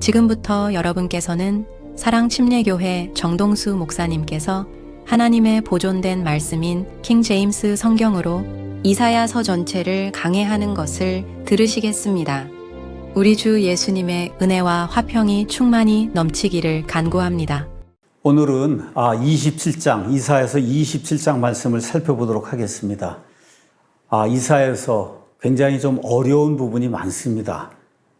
지금부터 여러분께서는 사랑 침례교회 정동수 목사님께서 하나님의 보존된 말씀인 킹 제임스 성경으로 이사야서 전체를 강해하는 것을 들으시겠습니다. 우리 주 예수님의 은혜와 화평이 충만히 넘치기를 간구합니다. 오늘은 아 27장 이사에서 27장 말씀을 살펴보도록 하겠습니다. 아 이사에서 굉장히 좀 어려운 부분이 많습니다.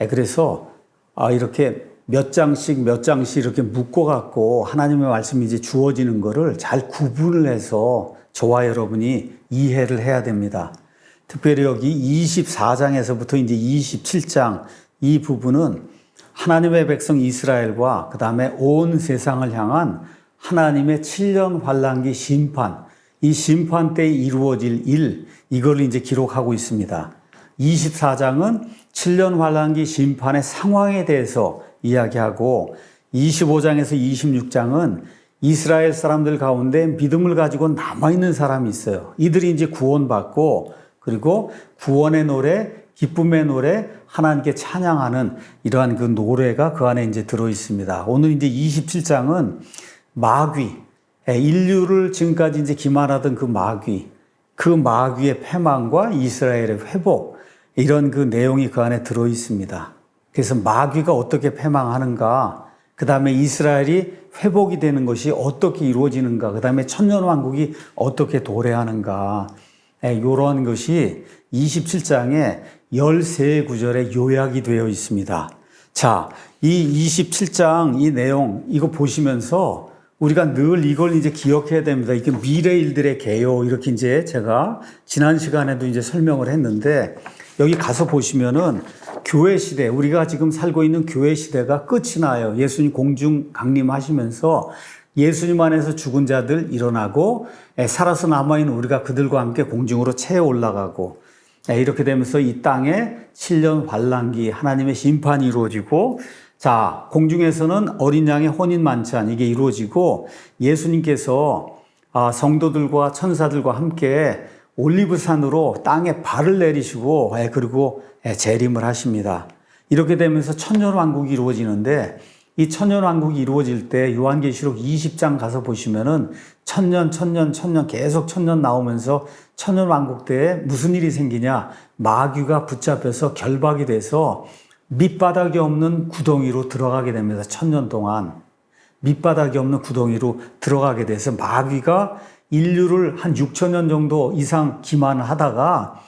예, 그래서 아 이렇게 몇 장씩 몇 장씩 이렇게 묶어 갖고 하나님의 말씀이 이제 주어지는 거를 잘 구분을 해서 저와 여러분이 이해를 해야 됩니다. 특별히 여기 24장에서부터 이제 27장 이 부분은 하나님의 백성 이스라엘과 그 다음에 온 세상을 향한 하나님의 7년 환란기 심판, 이 심판 때 이루어질 일, 이걸 이제 기록하고 있습니다. 24장은 7년 환란기 심판의 상황에 대해서 이야기하고 25장에서 26장은 이스라엘 사람들 가운데 믿음을 가지고 남아있는 사람이 있어요. 이들이 이제 구원받고 그리고 구원의 노래, 기쁨의 노래, 하나님께 찬양하는 이러한 그 노래가 그 안에 이제 들어 있습니다. 오늘 이제 27장은 마귀, 예, 인류를 지금까지 이제 기만하던 그 마귀, 그 마귀의 패망과 이스라엘의 회복, 이런 그 내용이 그 안에 들어 있습니다. 그래서 마귀가 어떻게 패망하는가, 그 다음에 이스라엘이 회복이 되는 것이 어떻게 이루어지는가, 그 다음에 천년왕국이 어떻게 도래하는가, 이런 것이 27장에 13구절에 요약이 되어 있습니다. 자, 이 27장 이 내용, 이거 보시면서 우리가 늘 이걸 이제 기억해야 됩니다. 이게 미래 일들의 개요. 이렇게 이제 제가 지난 시간에도 이제 설명을 했는데 여기 가서 보시면은 교회 시대, 우리가 지금 살고 있는 교회 시대가 끝이 나요. 예수님 공중 강림하시면서 예수님 안에서 죽은 자들 일어나고 살아서 남아있는 우리가 그들과 함께 공중으로 채워 올라가고 이렇게 되면서 이 땅에 7년 환란기 하나님의 심판이 이루어지고 자 공중에서는 어린 양의 혼인 만찬 이게 이루어지고 예수님께서 아, 성도들과 천사들과 함께 올리브산으로 땅에 발을 내리시고 그리고 재림을 하십니다. 이렇게 되면서 천년 왕국이 이루어지는데 이 천년 왕국이 이루어질 때 요한계시록 20장 가서 보시면은 천년, 천년, 천년 계속 천년 나오면서 천년 왕국 때에 무슨 일이 생기냐? 마귀가 붙잡혀서 결박이 돼서 밑바닥이 없는 구덩이로 들어가게 됩니다. 천년 동안. 밑바닥이 없는 구덩이로 들어가게 돼서 마귀가 인류를 한 6천 년 정도 이상 기만을 하다가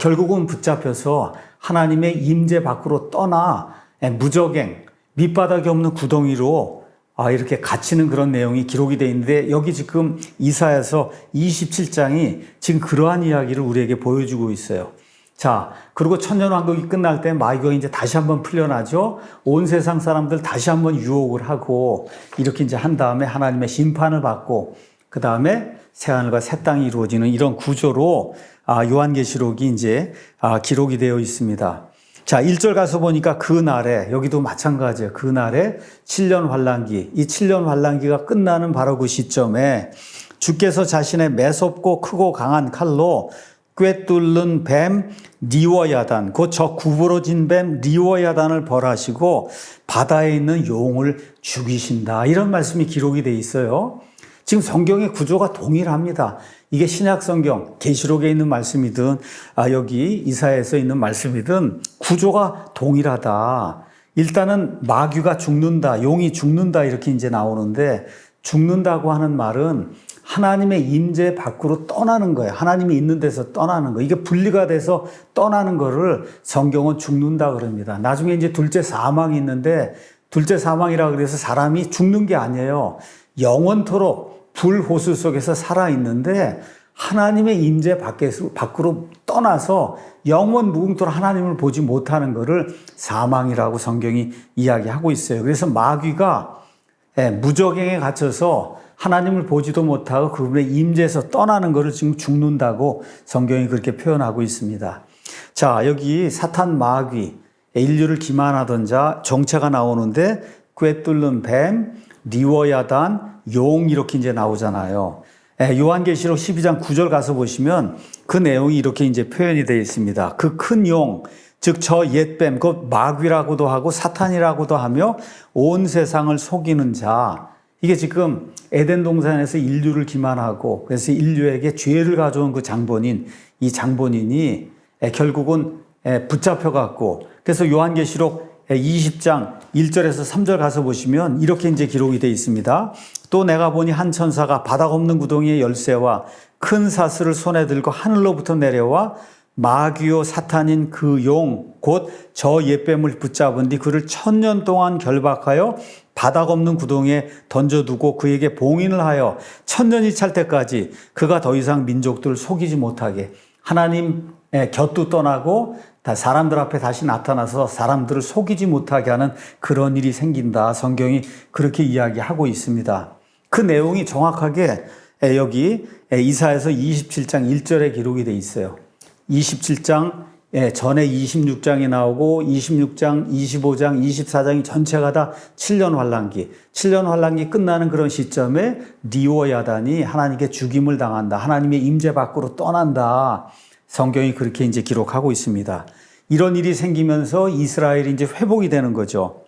결국은 붙잡혀서 하나님의 임재 밖으로 떠나 무적행, 밑바닥이 없는 구덩이로 아, 이렇게 갇히는 그런 내용이 기록이 되어 있는데 여기 지금 이사에서 27장이 지금 그러한 이야기를 우리에게 보여주고 있어요. 자, 그리고 천년왕국이 끝날 때 마귀가 이제 다시 한번 풀려나죠. 온 세상 사람들 다시 한번 유혹을 하고 이렇게 이제 한 다음에 하나님의 심판을 받고 그 다음에 새하늘과 새 땅이 이루어지는 이런 구조로 아, 요한계시록이 이제 아, 기록이 되어 있습니다. 자, 1절 가서 보니까 그 날에, 여기도 마찬가지예요. 그 날에 7년 환란기, 이 7년 환란기가 끝나는 바로 그 시점에 주께서 자신의 매섭고 크고 강한 칼로 꿰뚫는 뱀 리워야단, 그저 구부러진 뱀 리워야단을 벌하시고 바다에 있는 용을 죽이신다. 이런 말씀이 기록이 돼 있어요. 지금 성경의 구조가 동일합니다. 이게 신약 성경, 계시록에 있는 말씀이든 아, 여기 이사에서 있는 말씀이든 구조가 동일하다. 일단은 마귀가 죽는다, 용이 죽는다 이렇게 이제 나오는데 죽는다고 하는 말은 하나님의 임재 밖으로 떠나는 거예요. 하나님이 있는 데서 떠나는 거. 이게 분리가 돼서 떠나는 거를 성경은 죽는다 그럽니다. 나중에 이제 둘째 사망이 있는데 둘째 사망이라 그래서 사람이 죽는 게 아니에요. 영원토록 불호수 속에서 살아 있는데 하나님의 임재 밖에서 밖으로 떠나서 영원 무궁토록 하나님을 보지 못하는 것을 사망이라고 성경이 이야기하고 있어요. 그래서 마귀가 예, 무적행에 갇혀서 하나님을 보지도 못하고 그분의 임재에서 떠나는 것을 지금 죽는다고 성경이 그렇게 표현하고 있습니다. 자, 여기 사탄 마귀, 인류를 기만하던 자 정체가 나오는데 꿰뚫는 뱀, 리워야단, 용 이렇게 이제 나오잖아요. 예, 요한계시록 12장 9절 가서 보시면 그 내용이 이렇게 이제 표현이 되어 있습니다. 그 큰 용, 즉 저 옛뱀 곧 마귀라고도 하고 사탄이라고도 하며 온 세상을 속이는 자 이게 지금 에덴 동산에서 인류를 기만하고 그래서 인류에게 죄를 가져온 그 장본인 이 장본인이 에, 결국은 에, 붙잡혀 갖고 그래서 요한계시록 20장 1절에서 3절 가서 보시면 이렇게 이제 기록이 되어 있습니다. 또 내가 보니 한 천사가 바닥 없는 구덩이의 열쇠와 큰 사슬을 손에 들고 하늘로부터 내려와 마귀요 사탄인 그 용 곧저 옛뱀을 붙잡은 뒤 그를 천년 동안 결박하여 바닥 없는 구덩이에 던져두고 그에게 봉인을 하여 천년이 찰 때까지 그가 더 이상 민족들을 속이지 못하게 하나님의 곁도 떠나고 다 사람들 앞에 다시 나타나서 사람들을 속이지 못하게 하는 그런 일이 생긴다. 성경이 그렇게 이야기하고 있습니다. 그 내용이 정확하게 여기 이사에서 27장 1절에 기록이 돼 있어요. 27장 예, 전에 26장이 나오고 26장, 25장, 24장이 전체가 다 7년 환란기. 7년 환란기 끝나는 그런 시점에 리오 야단이 하나님께 죽임을 당한다. 하나님의 임재 밖으로 떠난다. 성경이 그렇게 이제 기록하고 있습니다. 이런 일이 생기면서 이스라엘이 이제 회복이 되는 거죠.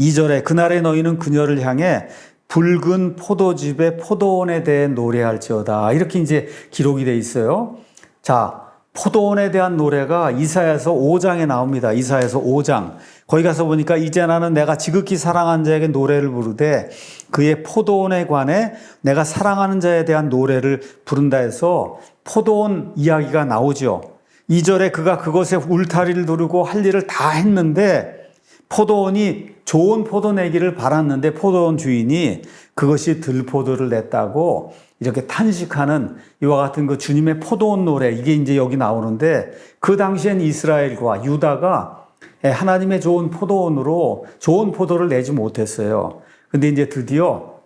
2절에 그날에 너희는 그녀를 향해 붉은 포도즙의 포도원에 대해 노래할지어다. 이렇게 이제 기록이 돼 있어요. 자, 포도원에 대한 노래가 이사야서 5장에 나옵니다. 이사야서 5장. 거기 가서 보니까 이제 나는 내가 지극히 사랑하는 자에게 노래를 부르되 그의 포도원에 관해 내가 사랑하는 자에 대한 노래를 부른다 해서 포도원 이야기가 나오죠. 2절에 그가 그곳에 울타리를 두르고 할 일을 다 했는데 포도원이 좋은 포도 내기를 바랐는데 포도원 주인이 그것이 들포도를 냈다고 이렇게 탄식하는 이와 같은 그 주님의 포도원 노래 이게 이제 여기 나오는데 그 당시엔 이스라엘과 유다가 하나님의 좋은 포도원으로 좋은 포도를 내지 못했어요. 근데 이제 드디어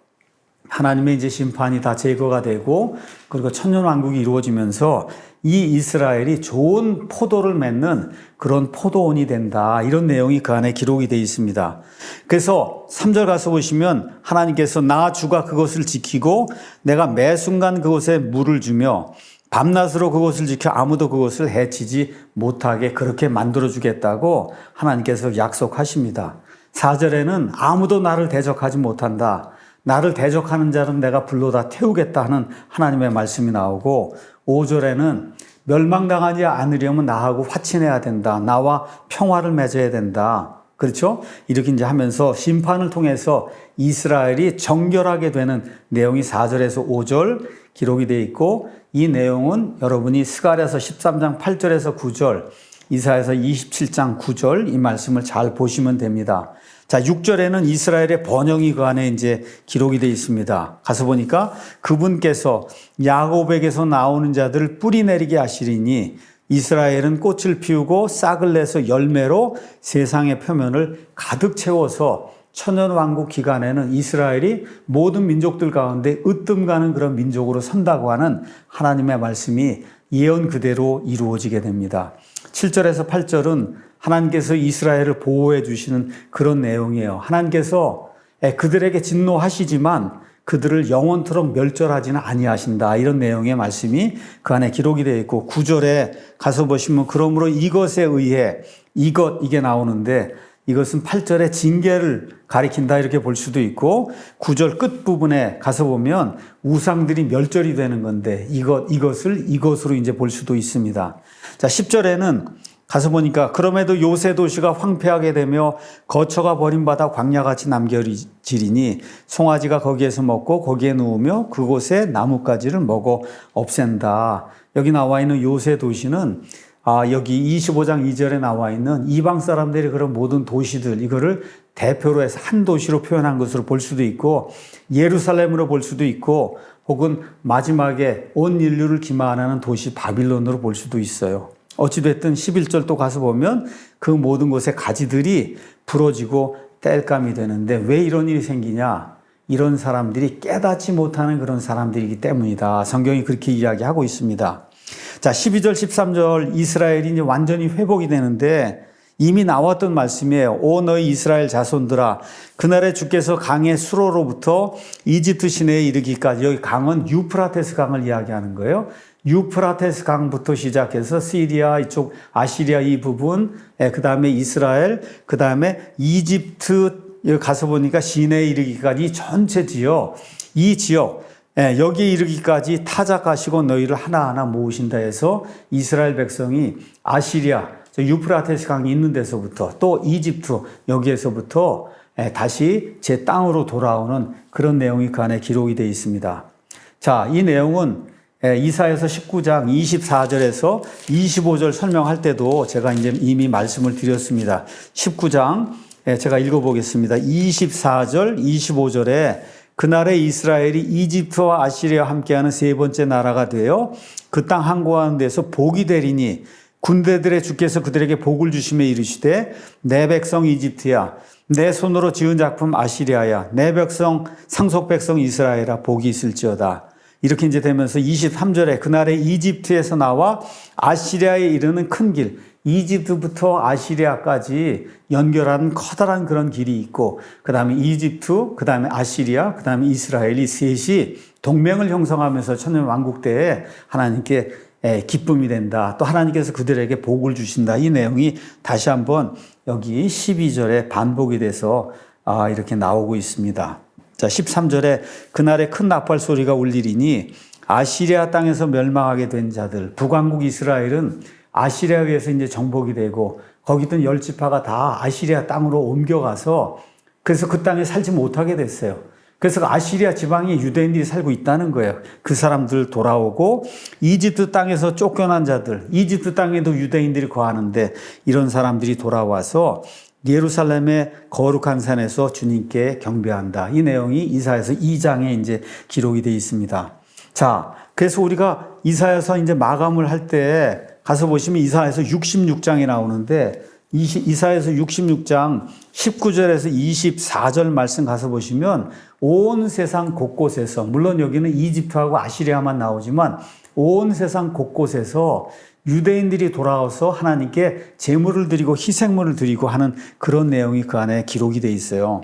하나님의 이제 심판이 다 제거가 되고 그리고 천년 왕국이 이루어지면서 이 이스라엘이 좋은 포도를 맺는 그런 포도원이 된다. 이런 내용이 그 안에 기록이 되어 있습니다. 그래서 3절 가서 보시면 하나님께서 나 주가 그것을 지키고 내가 매 순간 그곳에 물을 주며 밤낮으로 그것을 지켜 아무도 그것을 해치지 못하게 그렇게 만들어 주겠다고 하나님께서 약속하십니다. 4절에는 아무도 나를 대적하지 못한다. 나를 대적하는 자는 내가 불로 다 태우겠다 하는 하나님의 말씀이 나오고 5절에는 멸망당하지 않으려면 나하고 화친해야 된다. 나와 평화를 맺어야 된다. 그렇죠? 이렇게 이제 하면서 심판을 통해서 이스라엘이 정결하게 되는 내용이 4절에서 5절 기록이 되어 있고 이 내용은 여러분이 스가랴서 13장 8절에서 9절, 이사에서 27장 9절 이 말씀을 잘 보시면 됩니다. 자, 6절에는 이스라엘의 번영이 그 안에 이제 기록이 되어 있습니다. 가서 보니까 그분께서 야곱에게서 나오는 자들을 뿌리 내리게 하시리니 이스라엘은 꽃을 피우고 싹을 내서 열매로 세상의 표면을 가득 채워서 천년 왕국 기간에는 이스라엘이 모든 민족들 가운데 으뜸 가는 그런 민족으로 선다고 하는 하나님의 말씀이 예언 그대로 이루어지게 됩니다. 7절에서 8절은 하나님께서 이스라엘을 보호해 주시는 그런 내용이에요. 하나님께서 그들에게 진노하시지만 그들을 영원토록 멸절하지는 아니하신다. 이런 내용의 말씀이 그 안에 기록이 되어 있고 9절에 가서 보시면 그러므로 이것에 의해 이것 이게 나오는데 이것은 8절의 징계를 가리킨다 이렇게 볼 수도 있고 9절 끝부분에 가서 보면 우상들이 멸절이 되는 건데 이것 이것을 이것으로 이제 볼 수도 있습니다. 자, 10절에는 가서 보니까 그럼에도 요새 도시가 황폐하게 되며 거처가 버림받아 광야같이 남겨지리니 송아지가 거기에서 먹고 거기에 누우며 그곳에 나뭇가지를 먹어 없앤다. 여기 나와 있는 요새 도시는 아, 여기 25장 2절에 나와 있는 이방 사람들이 그런 모든 도시들, 이거를 대표로 해서 한 도시로 표현한 것으로 볼 수도 있고, 예루살렘으로 볼 수도 있고, 혹은 마지막에 온 인류를 기만하는 도시 바빌론으로 볼 수도 있어요. 어찌됐든 11절 또 가서 보면 그 모든 곳의 가지들이 부러지고 땔감이 되는데 왜 이런 일이 생기냐? 이런 사람들이 깨닫지 못하는 그런 사람들이기 때문이다. 성경이 그렇게 이야기하고 있습니다. 자, 12절, 13절 이스라엘이 이제 완전히 회복이 되는데 이미 나왔던 말씀이에요. 오 너희 이스라엘 자손들아 그날에 주께서 강의 수로로부터 이집트 시내에 이르기까지 여기 강은 유프라테스 강을 이야기하는 거예요. 유프라테스 강부터 시작해서 시리아 이쪽 아시리아 이 부분, 그 다음에 이스라엘, 그 다음에 이집트 가서 보니까 시내에 이르기까지 이 전체 지역, 이 지역, 예, 여기 이르기까지 타작하시고 너희를 하나하나 모으신다 해서 이스라엘 백성이 아시리아, 저 유프라테스 강이 있는 데서부터 또 이집트 여기에서부터 예, 다시 제 땅으로 돌아오는 그런 내용이 그 안에 기록이 되어 있습니다. 자, 이 내용은 예, 이사에서 19장 24절에서 25절 설명할 때도 제가 이제 이미 말씀을 드렸습니다. 19장 예, 제가 읽어보겠습니다. 24절, 25절에 그날에 이스라엘이 이집트와 아시리아와 함께하는 세 번째 나라가 되어 그 땅 항구하는 데서 복이 되리니 군대들의 주께서 그들에게 복을 주심에 이르시되 내 백성 이집트야 내 손으로 지은 작품 아시리아야 내 백성 상속 백성 이스라엘아 복이 있을지어다. 이렇게 이제 되면서 23절에 그날에 이집트에서 나와 아시리아에 이르는 큰 길, 이집트부터 아시리아까지 연결하는 커다란 그런 길이 있고, 그 다음에 이집트, 그 다음에 아시리아, 그 다음에 이스라엘이 셋이 동맹을 형성하면서 천년 왕국 때에 하나님께 에, 기쁨이 된다. 또 하나님께서 그들에게 복을 주신다. 이 내용이 다시 한번 여기 12절에 반복이 돼서 아, 이렇게 나오고 있습니다. 자, 13절에 그날에 큰 나팔 소리가 울리리니 아시리아 땅에서 멸망하게 된 자들, 북왕국 이스라엘은 아시리아에 의해서 이제 정복이 되고 거기 있던 열 지파가 다 아시리아 땅으로 옮겨가서 그래서 그 땅에 살지 못하게 됐어요. 그래서 아시리아 지방에 유대인들이 살고 있다는 거예요. 그 사람들 돌아오고 이집트 땅에서 쫓겨난 자들, 이집트 땅에도 유대인들이 거하는데 이런 사람들이 돌아와서 예루살렘의 거룩한 산에서 주님께 경배한다. 이 내용이 이사에서 2장에 이제 기록이 되어 있습니다. 자, 그래서 우리가 이사에서 이제 마감을 할 때 가서 보시면 이사에서 66장이 나오는데 이사에서 66장 19절에서 24절 말씀 가서 보시면 온 세상 곳곳에서 물론 여기는 이집트하고 아시리아만 나오지만 온 세상 곳곳에서 유대인들이 돌아와서 하나님께 제물을 드리고 희생물을 드리고 하는 그런 내용이 그 안에 기록이 돼 있어요.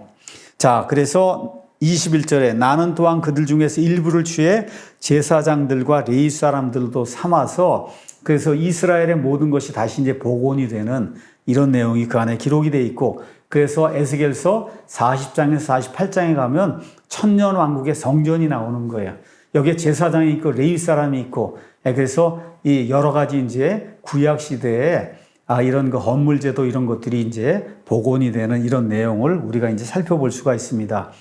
자, 그래서 21절에 나는 또한 그들 중에서 일부를 취해 제사장들과 레이 사람들도 삼아서 그래서 이스라엘의 모든 것이 다시 이제 복원이 되는 이런 내용이 그 안에 기록이 돼 있고 그래서 에스겔서 40장에서 48장에 가면 천년 왕국의 성전이 나오는 거예요. 여기에 제사장이 있고 레위 사람이 있고 예, 그래서 이 여러 가지 이제 구약 시대에 아 이런 그 헌물제도 이런 것들이 이제 복원이 되는 이런 내용을 우리가 이제 살펴볼 수가 있습니다.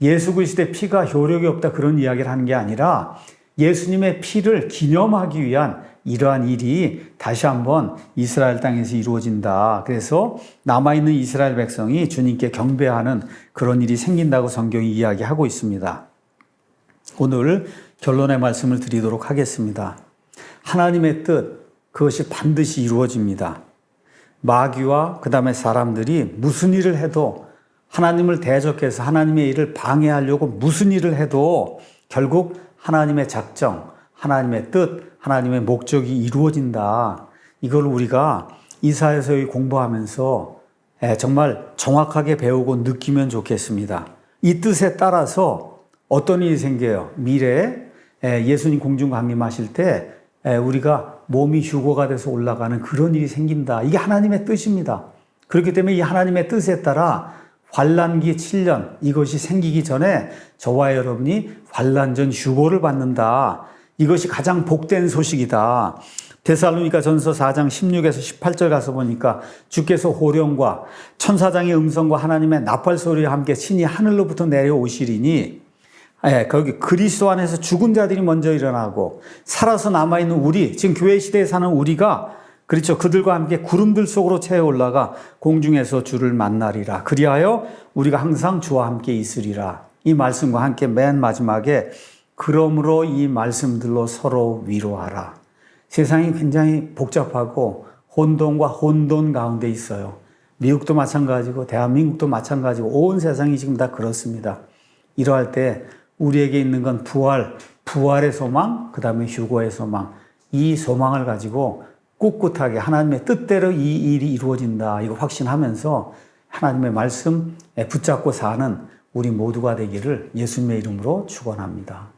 예수 그리스도의 피가 효력이 없다 그런 이야기를 하는 게 아니라 예수님의 피를 기념하기 위한 이러한 일이 다시 한번 이스라엘 땅에서 이루어진다. 그래서 남아있는 이스라엘 백성이 주님께 경배하는 그런 일이 생긴다고 성경이 이야기하고 있습니다. 오늘 결론의 말씀을 드리도록 하겠습니다. 하나님의 뜻, 그것이 반드시 이루어집니다. 마귀와 그 다음에 사람들이 무슨 일을 해도 하나님을 대적해서 하나님의 일을 방해하려고 무슨 일을 해도 결국 하나님의 작정, 하나님의 뜻, 하나님의 목적이 이루어진다. 이걸 우리가 이사에서 공부하면서 정말 정확하게 배우고 느끼면 좋겠습니다. 이 뜻에 따라서 어떤 일이 생겨요? 미래에 예수님 공중 강림하실 때 우리가 몸이 휴고가 돼서 올라가는 그런 일이 생긴다. 이게 하나님의 뜻입니다. 그렇기 때문에 이 하나님의 뜻에 따라 환란기 7년 이것이 생기기 전에 저와 여러분이 환란 전 휴고를 받는다. 이것이 가장 복된 소식이다. 데살로니가 전서 4장 16에서 18절 가서 보니까 주께서 호령과 천사장의 음성과 하나님의 나팔 소리와 함께 친히 하늘로부터 내려오시리니 예, 거기 그리스도 안에서 죽은 자들이 먼저 일어나고 살아서 남아 있는 우리 지금 교회 시대에 사는 우리가 그렇죠. 그들과 함께 구름들 속으로 채워 올라가 공중에서 주를 만나리라. 그리하여 우리가 항상 주와 함께 있으리라. 이 말씀과 함께 맨 마지막에 그러므로 이 말씀들로 서로 위로하라. 세상이 굉장히 복잡하고 혼돈과 혼돈 가운데 있어요. 미국도 마찬가지고 대한민국도 마찬가지고 온 세상이 지금 다 그렇습니다. 이러할 때 우리에게 있는 건 부활, 부활의 소망, 그 다음에 휴고의 소망. 이 소망을 가지고 꿋꿋하게 하나님의 뜻대로 이 일이 이루어진다. 이거 확신하면서 하나님의 말씀 붙잡고 사는 우리 모두가 되기를 예수님의 이름으로 축원합니다.